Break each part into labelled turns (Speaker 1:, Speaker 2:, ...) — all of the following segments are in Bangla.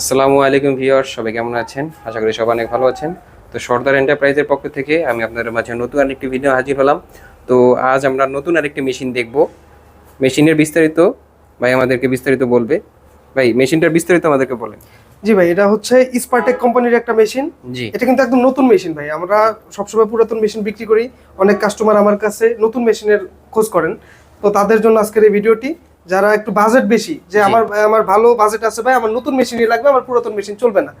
Speaker 1: আসসালামু আলাইকুম ভিউয়ার সবাই কেমন আছেন? আশা করি সবাই অনেক ভালো আছেন। তো সর্দার এন্টারপ্রাইজের পক্ষ থেকে আমি আপনাদের মাঝে নতুন আরেকটি ভিডিও হাজির হলাম। তো আজ আমরা নতুন আরেকটি মেশিন দেখব। মেশিনের বিস্তারিত ভাই আমাদেরকে বিস্তারিত বলবে। ভাই মেশিনটার বিস্তারিত আমাদেরকে বলেন।
Speaker 2: জি ভাই এটা হচ্ছে স্পারটেক কোম্পানির একটা মেশিন
Speaker 1: জি।
Speaker 2: এটা কিন্তু একদম নতুন মেশিন ভাই। আমরা সবসময় পুরাতন মেশিন বিক্রি করি। অনেক কাস্টমার আমার কাছে নতুন মেশিনের খোঁজ করেন। তো তাদের জন্য আজকের এই ভিডিওটি যারা একটু বাজেট বেশি যে আমার আমার ভালো বাজেট আছে ভাই আমার নতুন মেশিনই লাগবে আমার পুরাতন মেশিন চলবে না।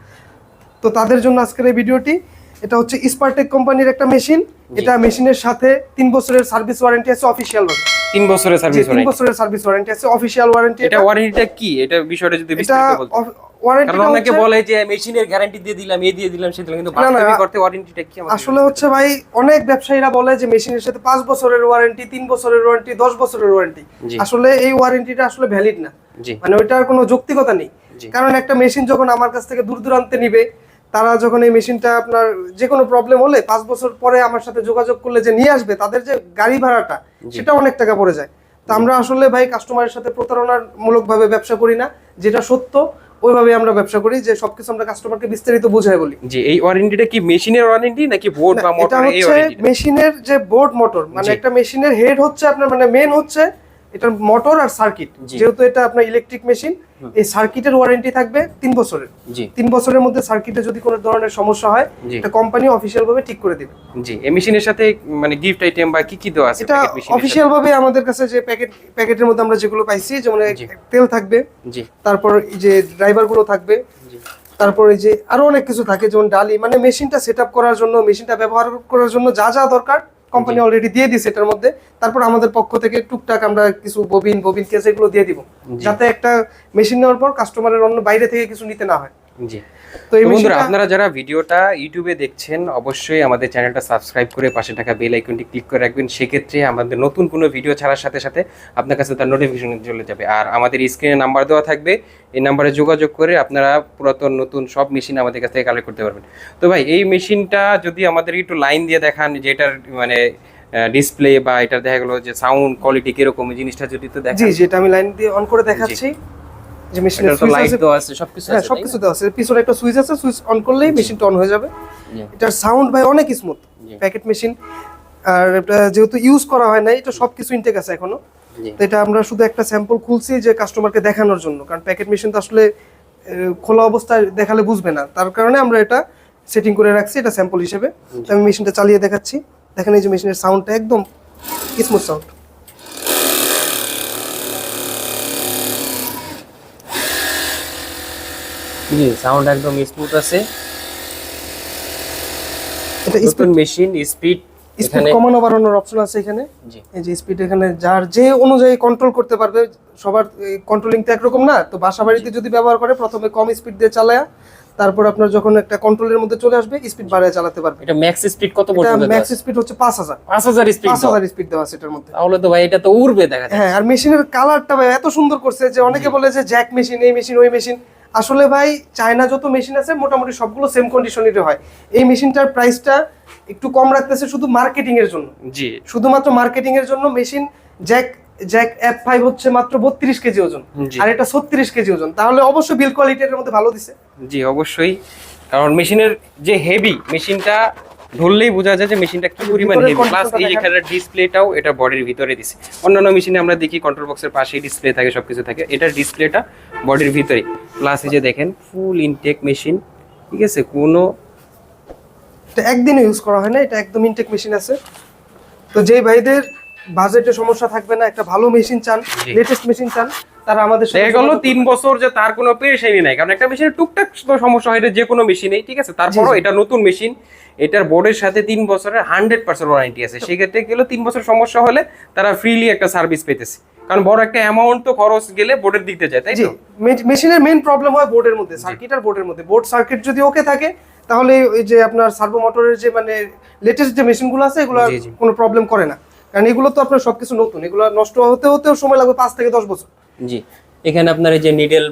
Speaker 2: তো তাদের জন্য আজকের এই ভিডিওটি এটা হচ্ছে স্পারটেক কোম্পানির একটা মেশিন এটা মেশিনের সাথে তিন বছরের সার্ভিস ওয়ারেন্টি আছে অফিসিয়াল
Speaker 1: তিন বছরের সার্ভিস
Speaker 2: তিন বছরের সার্ভিস ওয়ারেন্টি আছে অফিসিয়াল ওয়ারেন্টি
Speaker 1: এটা ওয়ারেন্টিটা কি? এটা বিষয়টা যদি বিস্তারিত বলতে
Speaker 2: ওয়ারেন্টি
Speaker 1: অনেকে বলে যে মেশিনের গ্যারান্টি দিয়ে দিলাম এই দিয়ে দিলাম সেটা কিন্তু
Speaker 2: না, না,
Speaker 1: করতে ওয়ারেন্টিটা কি
Speaker 2: আসলে হচ্ছে ভাই অনেক ব্যবসায়ীরা বলে যে মেশিনের সাথে বছরের ওয়ারেন্টি বছরের ওয়ারেন্টি দশ বছরের ওয়ারেন্টি আসলে এই ওয়ারেন্টিটা আসলে ভ্যালিড না। মানে কোনো যৌক্তিকতা নেই। কারণ একটা মেশিন যখন আমার কাছ থেকে দূর দূরান্তে নিবে তারা যখন এই মেশিনটা আপনার যে কোনো প্রবলেম হলে পাঁচ বছর পরে আমার সাথে যোগাযোগ করলে যে নিয়ে আসবে তাদের যে গাড়ি ভাড়াটা সেটা অনেক টাকা পড়ে যায়। তো আমরা আসলে ভাই কাস্টমারের সাথে প্রতারণার মূলক ভাবে ব্যবসা করি না যেটা সত্য। ওইভাবে আমরা ব্যবসা করি যে সবকিছু আমরা কাস্টমারকে বিস্তারিত বোঝাই বলি।
Speaker 1: জি এই ওয়ারেন্টিটা কি মেশিনের ওয়ারেন্টি নাকি বোর্ড বা
Speaker 2: এটা
Speaker 1: মোটর এই
Speaker 2: হচ্ছে
Speaker 1: ওয়ারেন্টি
Speaker 2: মেশিনের যে বোর্ড মোটর মানে একটা মেশিনের হেড হচ্ছে আপনার মানে মেন হচ্ছে এটার মোটর আর সার্কিট যেহেতু এটা আপনার ইলেকট্রিক মেশিন এই সার্কিটের ওয়ারেন্টি থাকবে তিন বছরের। তিন বছরের মধ্যে সার্কিটে যদি কোনো ধরনের সমস্যা হয় এটা কোম্পানি অফিসিয়াল ভাবে ঠিক করে দিবে।
Speaker 1: জি এই মেশিনের সাথে মানে গিফট আইটেম বা কি কি দেওয়া আছে
Speaker 2: এটা? অফিসিয়াল ভাবে আমাদের কাছে যে প্যাকেট প্যাকেটের মধ্যে আমরা যেগুলো পাইছি যেমন তেল থাকবে
Speaker 1: জি।
Speaker 2: তারপর এই যে ড্রাইভারগুলো থাকবে
Speaker 1: জি।
Speaker 2: তারপর এই যে আরও অনেক কিছু থাকে যেমন ডালি মানে মেশিনটা সেট আপ করার জন্য মেশিনটা ব্যবহার করার জন্য যা যা দরকার কোম্পানি অলরেডি দিয়ে দিছে এটার মধ্যে। তারপর আমাদের পক্ষ থেকে টুকটাক আমরা কিছু ববিন ববিন কেস এগুলো দিয়ে দিব। যাতে একটা মেশিন নেওয়ার পর কাস্টমারের অন্য বাইরে থেকে কিছু নিতে না হয়।
Speaker 1: জি।
Speaker 2: তো
Speaker 1: বন্ধুরা আপনারা যারা ভিডিওটা ইউটিউবে দেখছেন অবশ্যই আমাদের চ্যানেলটা সাবস্ক্রাইব করে পাশে থাকা বেল আইকনটি ক্লিক করে রাখবেন। সেক্ষেত্রে আমাদের নতুন কোনো ভিডিও ছাড়ার সাথে সাথে আপনার কাছে তার নোটিফিকেশন চলে যাবে। আর আমাদের স্ক্রিনে নাম্বার দেওয়া থাকবে। এই নাম্বারে যোগাযোগ করে আপনারা পুরাতন নতুন সব মেশিন আমাদের কাছ থেকে কালেক্ট করতে পারবেন। তো ভাই এই মেশিনটা যদি আমাদের একটু লাইন দিয়ে দেখান যে এটার মানে ডিসপ্লে বা এটা দেখা গেলো যে সাউন্ড কোয়ালিটি কীরকম জিনিসটা যদি তো
Speaker 2: জি এটা আমি লাইন দিয়ে অন করে দেখাচ্ছি। যে মেশিনের সুইচ আছে
Speaker 1: দেওয়া আছে সবকিছু
Speaker 2: হ্যাঁ
Speaker 1: আছে
Speaker 2: সবকিছু দেওয়া আছে। পিছনে একটা সুইচ আছে সুইচ অন করলেই মেশিনটা অন হয়ে যাবে। এটার সাউন্ড ভাই অনেক স্মুথ প্যাকেট মেশিন আর এটা যেহেতু ইউজ করা হয় নাই এটা সবকিছু ইনটেক আছে
Speaker 1: এখনও।
Speaker 2: তো এটা আমরা শুধু একটা স্যাম্পল খুলছি যে কাস্টমারকে দেখানোর জন্য। কারণ প্যাকেট মেশিন তো আসলে খোলা অবস্থায় দেখালে বুঝবে না। তার কারণে আমরা এটা সেটিং করে রাখছি এটা স্যাম্পল হিসেবে। তো আমি মেশিনটা চালিয়ে দেখাচ্ছি। দেখেন এই যে মেশিনের সাউন্ডটা একদম স্মুথ সাউন্ড
Speaker 1: জি সাউন্ড একদম স্মুথ আছে।
Speaker 2: এটা
Speaker 1: নতুন মেশিন স্পিড
Speaker 2: স্পিড কমানো বাড়ানোর অপশন আছে এখানে।
Speaker 1: জি।
Speaker 2: এই যে স্পিড এখানে যার যে অনুযায়ী কন্ট্রোল করতে পারবে সবার কন্ট্রোলিং তো একরকম না তো বাসা বাড়িতে যদি ব্যবহার করে প্রথমে কম স্পিড দিয়ে চালায়া তারপর আপনার যখন একটা কন্ট্রোলের মধ্যে চলে আসবে স্পিড বাড়ায় চালাতে পারবে।
Speaker 1: এটা ম্যাক্স স্পিড কত
Speaker 2: এটা ম্যাক্স স্পিড হচ্ছে পাঁচ হাজার।
Speaker 1: পাঁচ হাজার স্পিড
Speaker 2: পাঁচ হাজার স্পিড দেওয়া আছে এটার মধ্যে।
Speaker 1: তাহলে তো ভাই এটা তো উড়বে দেখা যায়
Speaker 2: হ্যাঁ আর মেশিনের কালারটা ভাই এত সুন্দর করছে যে অনেকে বলে যে জ্যাক মেশিন এই মেশিন ওই মেশিন আসলে ভাই চায়না যত মেশিন আছে মোটামুটি সবগুলো সেম কন্ডিশনেরই হয়। এই মেশিনটার প্রাইসটা একটু কম রাখতেছে শুধু মার্কেটিং এর জন্য।
Speaker 1: জি।
Speaker 2: শুধুমাত্র মার্কেটিং এর জন্য machine Jack Jack F five হচ্ছে মাত্র বত্রিশ কেজি ওজন। আর এটা ছত্রিশ কেজি ওজন। তাহলে অবশ্যই বিল কোয়ালিটির মধ্যে ভালো দিছে।
Speaker 1: জি অবশ্যই। কারণ মেশিনের যে হেভি মেশিনটা ধরলেই বোঝা যায় যে মেশিনটা কি পরিমাণ হেভি প্লাস এই। যেখানে ডিসপ্লেটাও এটা বডির ভিতরে দিছে। অন্যান্য মেশিনে আমরা দেখি কন্ট্রোল বক্সের পাশেই ডিসপ্লে থাকে সবকিছু থাকে। এটার ডিসপ্লেটা বডির ভিতরে প্লাস এই যে দেখেন ফুল ইনটেক মেশিন ঠিক আছে? কোনো
Speaker 2: এটা একদিনে ইউজ করা হয় না এটা একদম ইনটেক মেশিন আছে। তো যেই ভাইদের বাজেটে সমস্যা থাকবে না একটা ভালো মেশিন চান লেটেস্ট মেশিন চান তারা আমাদের
Speaker 1: দেখা গেল তিন বছর যে তার কোনো পেরেশানি নাই। কারণ একটা মেশিনের টুকটাক সমস্যা হয় এটা যে কোনো মেশিনেই ঠিক আছে? তারপরও এটা নতুন মেশিন এটার বোর্ডের সাথে তিন বছরের হান্ড্রেড পার্সেন্ট ওয়ারেন্টি আছে। সেক্ষেত্রে গেলে তিন বছর সমস্যা হলে তারা ফ্রিলি একটা সার্ভিস পেতেছে। কারণ বড় একটা অ্যামাউন্ট তো খরচ গেলে বোর্ডের দিকতে যায় তাই তো?
Speaker 2: মেশিনের মেইন প্রবলেম হয় বোর্ডের মধ্যে সার্কিট আর বোর্ডের মধ্যে। বোর্ড সার্কিট যদি ওকে থাকে তাহলে ওই যে আপনার সার্ভো মোটরের যে মানে লেটেস্ট যে মেশিনগুলো আছে এগুলো। কোনো প্রবলেম করে না। কারণ এগুলো তো আপনার সবকিছু নতুন। এগুলো নষ্ট হতে হতেও সময় লাগবে পাঁচ থেকে দশ বছর।
Speaker 1: জি। এখানে আপনার এই যে নিডেল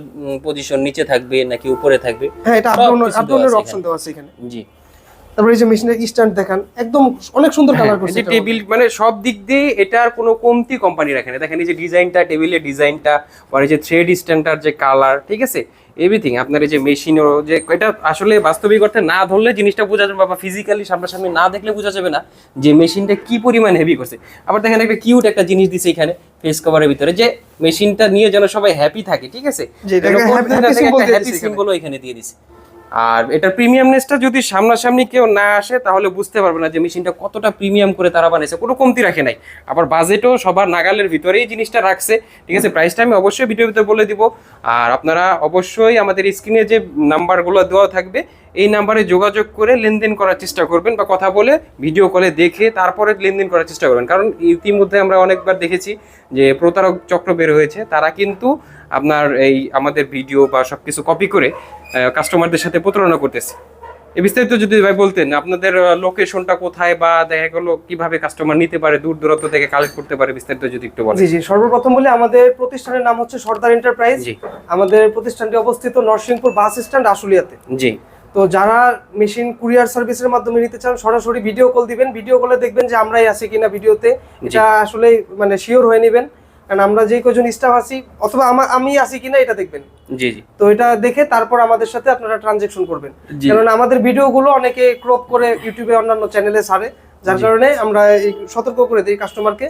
Speaker 1: পজিশন নিচে থাকবে নাকি উপরে থাকবে?
Speaker 2: হ্যাঁ এটা
Speaker 1: কিছু দেওয়া
Speaker 2: অপশন দেওয়া আছে এখানে।
Speaker 1: জি।
Speaker 2: তারপরে এই যে মেশিনের স্ট্যান্ড দেখান একদম অনেক সুন্দর কালার
Speaker 1: হ্যাঁ,
Speaker 2: করছে
Speaker 1: যে টেবিল মানে সব দিক দিয়ে এটার কোনো কমতি কোম্পানি রাখে না। দেখেন এই যে ডিজাইনটা টেবিলের ডিজাইনটা পরে যে থ্রেড স্ট্যান্ডার যে কালার ঠিক আছে? এভরিথিং আপনার এই যে মেশিনও যে এটা আসলে বাস্তবিক অর্থে না ধরলে জিনিসটা বোঝা যাবে বা ফিজিক্যালি সামনাসামনি না দেখলে বোঝা যাবে না যে মেশিনটা কি পরিমাণ হেভি করছে। আবার দেখেন একটা কিউট একটা জিনিস দিছে এখানে ফেস কভারের ভিতরে যে মেশিনটা নিয়ে যেন সবাই হ্যাপি থাকে ঠিক আছে?
Speaker 2: এখানে।
Speaker 1: সিম্বলও এখানে দিয়ে দিছে। আর এটার প্রিমিয়ামনেসটা যদি সামনাসামনি কেউ না আসে, তাহলে বুঝতে পারবে না যে মেশিনটা কতটা প্রিমিয়াম করে তারা বানিয়েছে। কোনো কমতি রাখে নাই। আবার বাজেটও সবার নাগালের ভিতরেই জিনিসটা রাখছে। ঠিক আছে? প্রাইসটা আমি অবশ্যই ভিডিওর ভিতরে বলে দিব। আর আপনারা অবশ্যই আমাদের স্ক্রিনে যে নাম্বারগুলো দেওয়া থাকবে, এই নাম্বারে যোগাযোগ করে লেনদেন করার চেষ্টা করবেন বা কথা বলে ভিডিও কলে দেখে তারপরে লেনদেন করার চেষ্টা করবেন। কারণ ইতিমধ্যে আমরা অনেকবার দেখেছি যে প্রতারক চক্র বের হয়েছে। তারা কিন্তু আপনার এই আমাদের ভিডিও বা সবকিছু কপি করে কাস্টমারদের সাথে প্রতারণা করতেছে। এ বিস্তারিত যদি ভাই বলতেন আপনাদের লোকেশনটা কোথায় বা দেখা গেলো কীভাবে কাস্টমার নিতে পারে দূর দূরান্ত থেকে কালেক্ট করতে পারে বিস্তারিত যদি একটু বলেন।
Speaker 2: জি জি সর্বপ্রথম বলে আমাদের প্রতিষ্ঠানের নাম হচ্ছে সর্দার এন্টারপ্রাইজ
Speaker 1: জি।
Speaker 2: আমাদের প্রতিষ্ঠানটি অবস্থিত নরসিংপুর বাস স্ট্যান্ড আশুলিয়াতে।
Speaker 1: জি।
Speaker 2: তো যারা মেশিন কুরিয়ার সার্ভিসের মাধ্যমে নিতে চান সরাসরি ভিডিও কল দিবেন। ভিডিও কলে দেখবেন যে আমরাই আছি কিনা ভিডিওতে এটা আসলে মানে শিওর হয়ে নেবেন। কারণ আমরা যে কজন স্টাফ আছি অথবা আমা- আছি কিনা এটা দেখবেন।
Speaker 1: জি জি।
Speaker 2: তো এটা দেখে তারপর আমাদের সাথে আপনারা ট্রানজেকশন করবেন। কারণ আমাদের ভিডিওগুলো অনেকে ক্রপ করে ইউটিউবে অন্যান্য চ্যানেলে ছাড়ে যার কারণে আমরা সতর্ক করে দিই কাস্টমারকে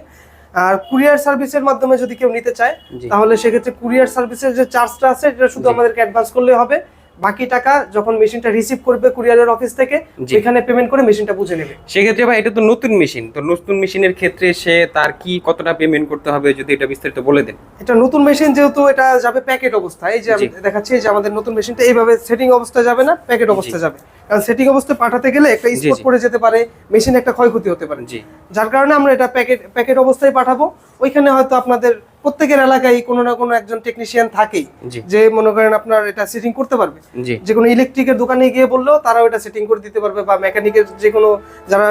Speaker 2: আর কুরিয়ার সার্ভিসের মাধ্যমে যদি কেউ নিতে চায় তাহলে সেক্ষেত্রে কুরিয়ার সার্ভিসের যে চার্জটা আছে এটা শুধু। আমাদেরকে অ্যাডভান্স করলে হবে। বাকি টাকা যখন মেশিনটা রিসিভ করবে কুরিয়ারের অফিস থেকে
Speaker 1: জি।
Speaker 2: এখানে পেমেন্ট করে মেশিনটা বুঝে নেবে।
Speaker 1: সেক্ষেত্রে ভাই এটা তো নতুন মেশিন। তো নতুন মেশিনের ক্ষেত্রে সে তার কি কতটা পেমেন্ট করতে হবে যদি এটা বিস্তারিত বলে দেন।
Speaker 2: এটা নতুন মেশিন যেহেতু এটা যাবে প্যাকেট অবস্থায় এই যে আমি দেখাচ্ছি যে আমাদের নতুন মেশিনটা এইভাবে সেটিং অবস্থায় যাবে না প্যাকেট অবস্থায় যাবে। কারণ সেটিং অবস্থায় পাঠাতে গেলে একটা স্পট পড়ে যেতে পারে মেশিন একটা ক্ষয়ক্ষতি হতে পারে।
Speaker 1: জি।
Speaker 2: যার কারণে আমরা এটা প্যাকেট প্যাকেট অবস্থায় পাঠাবো। ওইখানে হয়তো আপনাদের প্রত্যেকের এলাকায় কোনো না কোনো একজন টেকনিশিয়ান থাকেই যে মনে করেন আপনার এটা সেটিং করতে পারবে। যে কোনো ইলেকট্রিকের দোকানে গিয়ে বললেও তারাও এটা সেটিং করে দিতে পারবে বা মেকানিকের যে কোনো যারা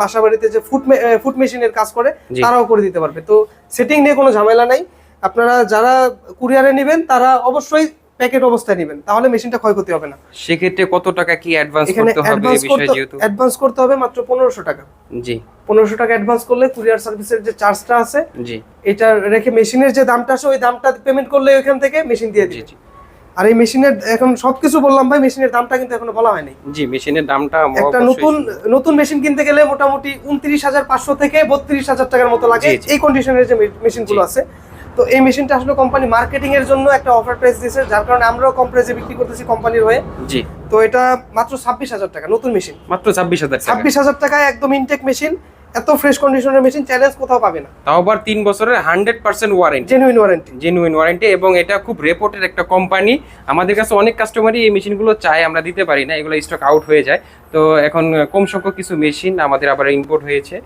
Speaker 2: বাসা বাড়িতে যে ফুট ফুট মেশিনের কাজ করে তারাও করে দিতে পারবে। তো সেটিং নিয়ে কোনো ঝামেলা নাই। আপনারা যারা কুরিয়ারে নেবেন তারা অবশ্যই প্যাকেট অবস্থায় নেবেন তাহলে মেশিনটা ক্ষয়ক্ষতি হবে না।
Speaker 1: সেক্ষেত্রে কত টাকা কি অ্যাডভান্স করতে হবে এই বিষয়ে যেহেতু?
Speaker 2: অ্যাডভান্স করতে হবে মাত্র পনেরোশো টাকা।
Speaker 1: জি।
Speaker 2: পনেরোশো টাকা অ্যাডভান্স করলে কুরিয়ার সার্ভিসের যে চার্জটা আছে
Speaker 1: জি।
Speaker 2: এটা রেখে মেশিনের যে দামটা আছে ওই দামটা পেমেন্ট করলে ওইখান থেকে মেশিন দিয়ে দিবে।
Speaker 1: জি।
Speaker 2: আর এই মেশিনের এখন সবকিছু বললাম ভাই মেশিনের দামটা কিন্তু এখনও বলা হয়নি।
Speaker 1: জি মেশিনের দামটা
Speaker 2: একটা নতুন নতুন মেশিন কিনতে গেলে মোটামুটি উনত্রিশ হাজার পাঁচশো থেকে বত্রিশ হাজার টাকার মতো লাগে। এই কন্ডিশনের যে মেশিনগুলো। আছে। তো এই মেশিনটা আসলে কোম্পানি মার্কেটিং এর জন্য একটা অফার প্রাইস দিয়েছে যার কারণে আমরাও কম প্রাইসে বিক্রি করতেছি কোম্পানির হয়ে।
Speaker 1: জি।
Speaker 2: তো এটা মাত্র ছাব্বিশ হাজার টাকা নতুন মেশিন
Speaker 1: মাত্র ছাব্বিশ হাজার টাকা।
Speaker 2: ছাব্বিশ হাজার টাকায় একদম ইনটেক মেশিন এত ফ্রেশ কন্ডিশনের মেশিন চ্যালেঞ্জ কোথাও পাবে না।
Speaker 1: তাও আবার তিন বছরের hundred percent warranty
Speaker 2: genuine warranty
Speaker 1: genuine warranty এবং এটা খুব রেপোর্টের একটা কোম্পানি আমাদের কাছে অনেক কাস্টমারই এই মেশিনগুলো চায় আমরা দিতে পারি না এগুলো স্টক আউট হয়ে যায়। তো এখন কম সংখ্যক কিছু মেশিন আমাদের আবার ইম্পোর্ট হয়েছে।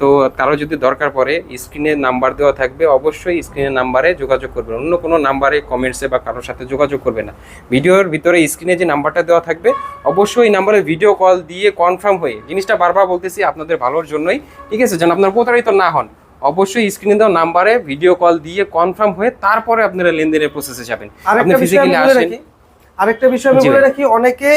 Speaker 1: তো কারও যদি দরকার পড়ে স্ক্রিনে নাম্বার দেওয়া থাকবে অবশ্যই স্ক্রিনের নাম্বারে যোগাযোগ করবেন। অন্য কোনো নাম্বারে কমেন্টসে বা কারোর সাথে যোগাযোগ করবে না। ভিডিওর ভিতরে স্ক্রিনে যে নাম্বারটা দেওয়া থাকবে অবশ্যই নাম্বারে ভিডিও কল দিয়ে কনফার্ম হয়ে জিনিসটা বারবার বলতেছি আপনাদের ভালোর জন্যই। ঠিক আছে যেন আপনার প্রতারিত না হন। অবশ্যই স্ক্রিনে দেওয়া নাম্বারে ভিডিও কল দিয়ে কনফার্ম হয়ে তারপরে আপনারা লেনদেনের প্রসেসে যাবেন। আপনি ফিজিক্যালি আসেন।
Speaker 2: আরেকটা বিষয় আমি বলে রাখি অনেকে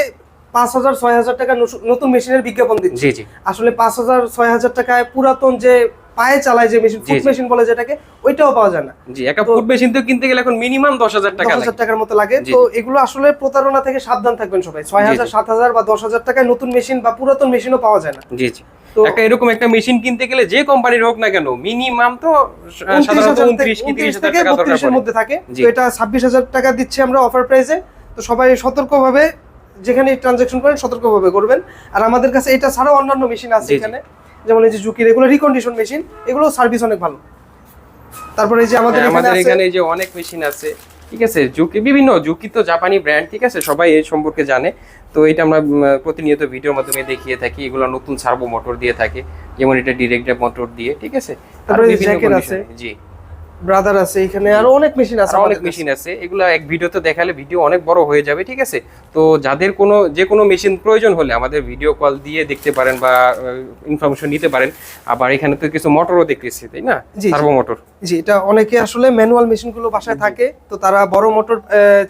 Speaker 2: পাঁচ হাজার ছয় হাজার টাকা নতুন মেশিনের বিজ্ঞাপন দিচ্ছে। আসলে পাঁচ হাজার ছয় হাজার টাকায় পুরাতন যে পায়ে চালায় যে মেশিন ফুট মেশিন বলে যেটাকে ওইটাও পাওয়া যায় না।
Speaker 1: জি একটা ফুড মেশিন তো কিনতে গেলে এখন মিনিমাম দশ হাজার
Speaker 2: দশ
Speaker 1: টাকা
Speaker 2: হাজার
Speaker 1: লাগে।
Speaker 2: টাকার মতো লাগে। তো এগুলো আসলে প্রতারণা থেকে সাবধান থাকবেন সবাই। ছয়
Speaker 1: জি,
Speaker 2: হাজার
Speaker 1: জি।
Speaker 2: সাত হাজার বা দশ হাজার টাকায় নতুন মেশিন বা পুরাতন মেশিনও পাওয়া যায় না।
Speaker 1: জি জি। একটা এরকম একটা মেশিন কিনতে গেলে যে কোম্পানির হোক না কেন মিনিমাম তো আহ,
Speaker 2: উনত্রিশ
Speaker 1: সাধারণত
Speaker 2: হাজার
Speaker 1: উনত্রিশ কি তিরিশ হাজার
Speaker 2: থেকে
Speaker 1: টাকা দরকার পড়ে।
Speaker 2: মধ্যে থাকে। তো এটা ছাব্বিশ হাজার টাকা দিচ্ছি আমরা অফার প্রাইসে তো সবাই সতর্কভাবে যেখানে ট্রানজাকশন করেন সতর্কভাবে করবেন। আর আমাদের কাছে এটা ছাড়াও অন্যান্য মেশিন আছে। এখানে। যেমন এই যে জুকির এগুলো রিকন্ডিশন মেশিন এগুলো সার্ভিস অনেক ভালো। তারপরে এই যে আমাদের
Speaker 1: হ্যাঁ, আমাদের এখানে এই যে অনেক মেশিন আছে ঠিক আছে? জুকি বিভিন্ন জুকি তো জাপানি ব্র্যান্ড ঠিক আছে? সবাই এই সম্পর্কে জানে। তো এটা আমরা প্রতিনিয়ত ভিডিওর মাধ্যমে দেখিয়ে থাকি এগুলো নতুন সার্ভো মোটর দিয়ে থাকে যেমন এটা ডিরেক্ট মোটর দিয়ে ঠিক আছে?
Speaker 2: তারপরে জ্যাকেট আছে।
Speaker 1: জি।
Speaker 2: ব্রাদার আছে এখানে আরও অনেক মেশিন আছে
Speaker 1: অনেক মেশিন আছে এগুলো এক ভিডিওতে দেখালে ভিডিও অনেক বড় হয়ে যাবে ঠিক আছে? তো যাদের কোনো যে কোনো মেশিন প্রয়োজন হলে আমাদের ভিডিও কল দিয়ে দেখতে পারেন বা ইনফরমেশন নিতে পারেন। আবার এখানে তো কিছু মোটরও দেখতেছি তাই না। সার্ভো মোটর
Speaker 2: জি এটা অনেকে আসলে ম্যানুয়াল মেশিনগুলো বাসায় থাকে তো তারা বড় মোটর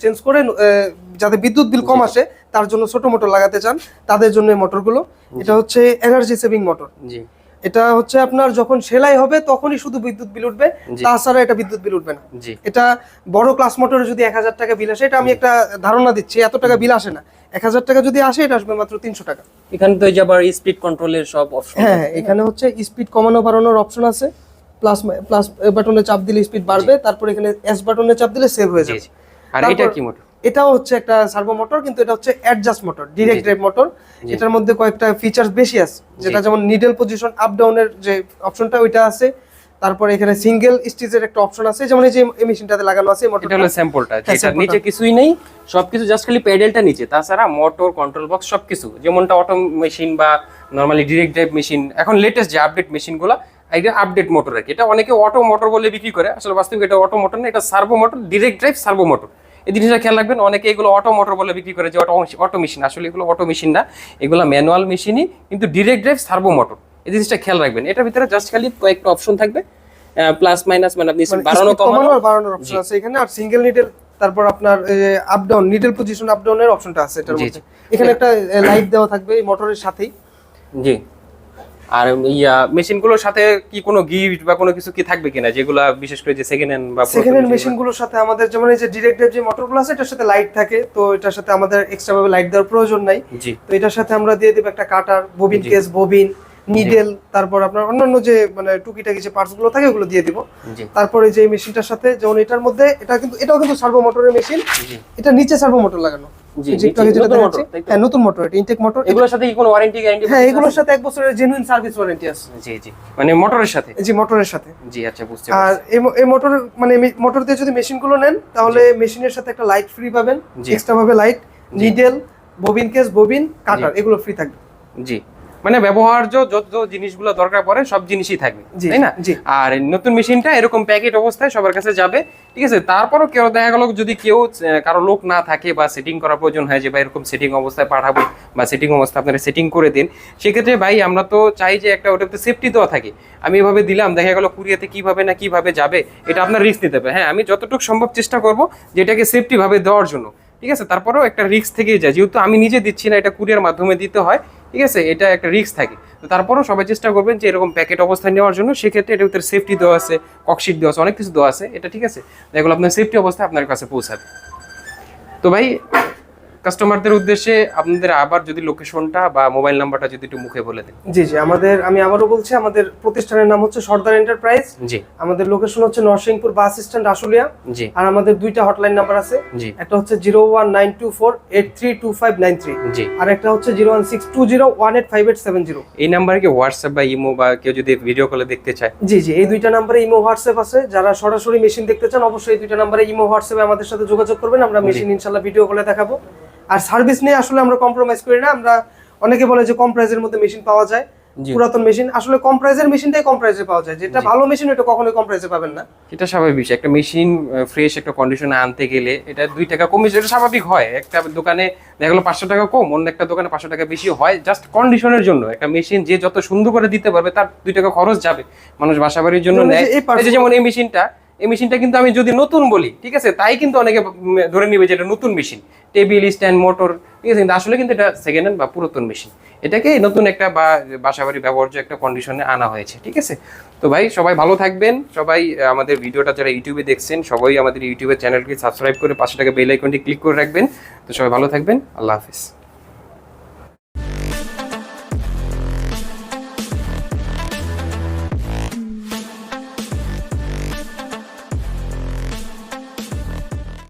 Speaker 2: চেঞ্জ করে যাতে বিদ্যুৎ বিল কম আসে তার জন্য ছোট মোটর লাগাতে চান তাদের জন্য এই মোটরগুলো এটা হচ্ছে এনার্জি সেভিং মোটর
Speaker 1: জি।
Speaker 2: এটা হচ্ছে আপনার যখন সেলাই হবে তখনই শুধু বিদ্যুৎ বিল উঠবে। তাছাড়া এটা বিদ্যুৎ বিল উঠবে না। এটা বড় ক্লাস মোটরে যদি এক হাজার টাকা বিল আসে এটা আমি একটা ধারণা দিচ্ছি এত টাকা বিল আসে না। এক হাজার টাকা যদি আসে এটা আসবে মাত্র তিনশো টাকা।
Speaker 3: এখানে তো আবার স্পিড কন্ট্রোলের সব অপশন
Speaker 2: হ্যাঁ এখানে হচ্ছে স্পিড কমানো বাড়ানোর অপশন আছে। প্লাস প্লাস বাটনে চাপ দিলে স্পিড বাড়বে তারপর এখানে এস বাটনে চাপ দিলে সেভ হয়ে যাবে।
Speaker 1: আর এটা কি মোটর
Speaker 2: এটাও হচ্ছে একটা সার্ভো মোটর কিন্তু এটা হচ্ছে adjust motor direct drive motor এটার মধ্যে কয়েকটা ফিচার্স বেশি আছে যেটা যেমন নিডেল পজিশন আপ ডাউনের যে অপশনটা ওইটা আছে। তারপর এখানে সিঙ্গেল স্টিচের একটা অপশন আছে যেমন এই যে এই মেশিনটাতে লাগানো আছে
Speaker 1: এটা
Speaker 2: মোটরটা
Speaker 1: হলো স্যাম্পলটা
Speaker 2: হ্যাঁ,
Speaker 1: যেটা নিচে কিছুই নেই সবকিছু জাস্ট খালি প্যাডেলটা নিচে। তাছাড়া মোটর কন্ট্রোল বক্স সবকিছু যেমনটা অটো মেশিন বা নর্মালি ডিরেক্ট ড্রাইভ মেশিন এখন লেটেস্ট যে আপডেট মেশিনগুলো এটা আপডেট মোটর আর কি। এটা অনেকে অটো মোটর বলে বিক্রি করে আসলে বাস্তবিক এটা অটো মোটর না এটা servo motor direct drive servo motor এই জিনিসটা খেয়াল রাখবেন অনেকে এগুলো অটো মোটর বলে বিক্রি করে যে অটো অটো মেশিন আসলে এগুলো অটো মেশিন না এগুলো ম্যানুয়াল মেশিনই কিন্তু ডিরেক্ট ড্রাইভ সার্ভো মোটর এই জিনিসটা খেয়াল রাখবেন। এটার ভিতরে জাস্ট খালি কয়েকটা অপশন থাকবে। প্লাস মাইনাস মানে আপনি
Speaker 2: মানে
Speaker 1: বাড়ানো কমানো।
Speaker 2: বাড়ানোর অপশন আছে এখানে আর সিঙ্গেল নিডল তারপর আপনার up down needle position up ডাউনের অপশনটা আছে এটার মধ্যে। এখানে একটা লাইট দেওয়া থাকবে এই মোটরের সাথেই।
Speaker 1: জি। আর ইয়া মেশিনগুলোর সাথে কি কোনো গিফট বা কোনো কিছু কি থাকবে কিনা? যেগুলো বিশেষ করে যে সেকেন্ড হ্যান্ড বা
Speaker 2: সেকেন্ড হ্যান্ড মেশিনগুলোর সাথে আমাদের যেমন এই যে ডিরেক্ট যে মোটরগুলো আছে এটার সাথে লাইট থাকে তো এটার সাথে আমাদের এক্সট্রা ভাবে লাইট দেওয়ার প্রয়োজন নাই।
Speaker 1: জি।
Speaker 2: তো এটার সাথে আমরা দিয়ে দেব একটা cutter bobbin case bobbin needle তারপর আপনার অন্যান্য যে মানে টুকিটাকি যে পার্টসগুলো থাকে ওগুলো দিয়ে দিব। তারপরে যে মেশিনটার সাথে যেমন এটার মধ্যে এটা কিন্তু এটাও কিন্তু সার্ভো মোটরের মেশিন এটা নিচে সার্ভো মোটর লাগানো।
Speaker 1: জি?
Speaker 2: হ্যাঁ নতুন মোটর এটা ইনটেক মোটর
Speaker 1: এগুলোর সাথে কি কোনো ওয়ারেন্টি গ্যারান্টি
Speaker 2: হ্যাঁ এগুলোর সাথে এক বছরের জেনুইন সার্ভিস ওয়ারেন্টি আছে।
Speaker 1: জি জি। মানে মোটরের সাথে?
Speaker 2: মোটরের সাথে।
Speaker 1: জি আচ্ছা বুঝতে
Speaker 2: আর এই মোটর মানে মোটর দিয়ে যদি মেশিনগুলো নেন তাহলে মেশিনের সাথে একটা লাইট ফ্রি পাবেন।
Speaker 1: জি।
Speaker 2: এক্সট্রা ভাবে light needle bobbin case bobbin cutter এগুলো ফ্রি থাকবে।
Speaker 1: জি। মানে ব্যবহার্য যত জিনিসগুলো দরকার পড়ে সব জিনিসই থাকবে তাই না? আর এই নতুন মেশিনটা এরকম প্যাকেট অবস্থায় সবার কাছে যাবে ঠিক আছে? তারপরও কেউ দেখা গেল যদি কেউ কারও লোক না থাকে বা সেটিং করার প্রয়োজন হয় যে বা এরকম সেটিং অবস্থায় পাঠাবো বা সেটিং অবস্থা আপনারা সেটিং করে দিন। সেক্ষেত্রে ভাই আমরা তো চাই যে একটা ওটাতে সেফটি দেওয়া থাকে। আমি এভাবে দিলাম দেখা গেল কুরিয়াতে কীভাবে না কীভাবে যাবে এটা আপনার রিস্ক নিতে হবে। হ্যাঁ আমি যতটুকু সম্ভব চেষ্টা করব যে এটাকে সেফটি দেওয়ার জন্য। ঠিক আছে? তারপরেও একটা রিক্স থেকেই যায়। যেহেতু আমি নিজে দিচ্ছি না, এটা কুরিয়ার মাধ্যমে দিতে হয়, ঠিক আছে? এটা একটা রিক্স থাকে। তো তারপরেও সবাই চেষ্টা করবেন যে এরকম প্যাকেট অবস্থায় নেওয়ার জন্য। সেক্ষেত্রে এটার ভিতরে সেফটি দেওয়া আছে ককশিট দেওয়া আছে, অনেক কিছু দেওয়া আছে। এটা ঠিক আছে? এগুলো আপনার সেফটি অবস্থায় আপনার কাছে পৌঁছাবে। তো ভাই কাস্টমারদের উদ্দেশ্যে আপনাদের আবার যদি লোকেশনটা বা মোবাইল নাম্বারটা যদি একটু মুখে বলে দেন।
Speaker 2: জি জি আমাদের আমি আবারও বলছি আমাদের প্রতিষ্ঠানের নাম হচ্ছে সর্দার এন্টারপ্রাইজ।
Speaker 1: জি।
Speaker 2: আমাদের লোকেশন হচ্ছে নরসিংপুর বাস স্ট্যান্ড আশুলিয়া
Speaker 1: জি।
Speaker 2: আর আমাদের দুইটা হটলাইন নাম্বার আছে।
Speaker 1: জি।
Speaker 2: একটা হচ্ছে zero one nine two four eight three two five nine three.
Speaker 1: জি।
Speaker 2: আর একটা হচ্ছে zero one six two zero one eight five eight seven zero.
Speaker 1: এই নাম্বারে কি হোয়াটসঅ্যাপ বা ইমো বা কেউ যদি ভিডিও কলে দেখতে চায়?
Speaker 2: জি জি এই দুইটা নাম্বারে ইমো হোয়াটসঅ্যাপ আছে। যারা সরাসরি মেশিন দেখতে চান অবশ্যই এই দুইটা নাম্বারে ইমো হোয়াটসঅ্যাপে আমাদের সাথে যোগাযোগ করবেন। আমরা মেশিন ইনশাল্লাহ ভিডিও কলে দেখাবো। আর সার্ভিস নিয়ে আসলে আমরা কম্প্রোমাইজ করি না। আমরা অনেকে বলে যে কম প্রাইজের মধ্যে মেশিন পাওয়া যায় পুরাতন মেশিন আসলে কম প্রাইজের মেশিনটাই কম প্রাইসে পাওয়া যায়। যেটা ভালো মেশিন এটা কখনোই কম প্রাইসে পাবেন না।
Speaker 1: এটা স্বাভাবিক বিষয়। একটা মেশিন ফ্রেশ একটা কন্ডিশনে আনতে গেলে এটা দুই টাকা কমে যেটা স্বাভাবিক হয়। একটা দোকানে দেখা গেলো পাঁচশো টাকা কম অন্য একটা দোকানে পাঁচশো টাকা বেশি হয়। জাস্ট কন্ডিশনের জন্য। একটা মেশিন যে যত সুন্দর করে দিতে পারবে তার দুই টাকা খরচ যাবে। মানুষ বাসাবাড়ির জন্য নেয়।
Speaker 2: এই
Speaker 1: যেমন এই মেশিনটা এই মেশিনটা কিন্তু আমি যদি নতুন বলি, ঠিক আছে? তাই কিন্তু অনেকে ধরে নিবে যে এটা নতুন মেশিন। টেবিল, স্ট্যান্ড, মোটর, ঠিক আছে? কিন্তু আসলে কিন্তু এটা সেকেন্ড হ্যান্ড বা পুরাতন মেশিন। এটাকে নতুন একটা বা, বাসাবাড়ি ব্যবহার্য একটা কন্ডিশনে আনা হয়েছে, ঠিক আছে? তো ভাই, সবাই ভালো থাকবেন। সবাই আমাদের ভিডিওটা যারা ইউটিউবে দেখছেন, সবাই আমাদের ইউটিউবের চ্যানেলকে সাবস্ক্রাইব করে পাশে টাকা বেল আইকনটি ক্লিক করে রাখবেন। তো সবাই ভালো থাকবেন। আল্লাহ হাফিজ।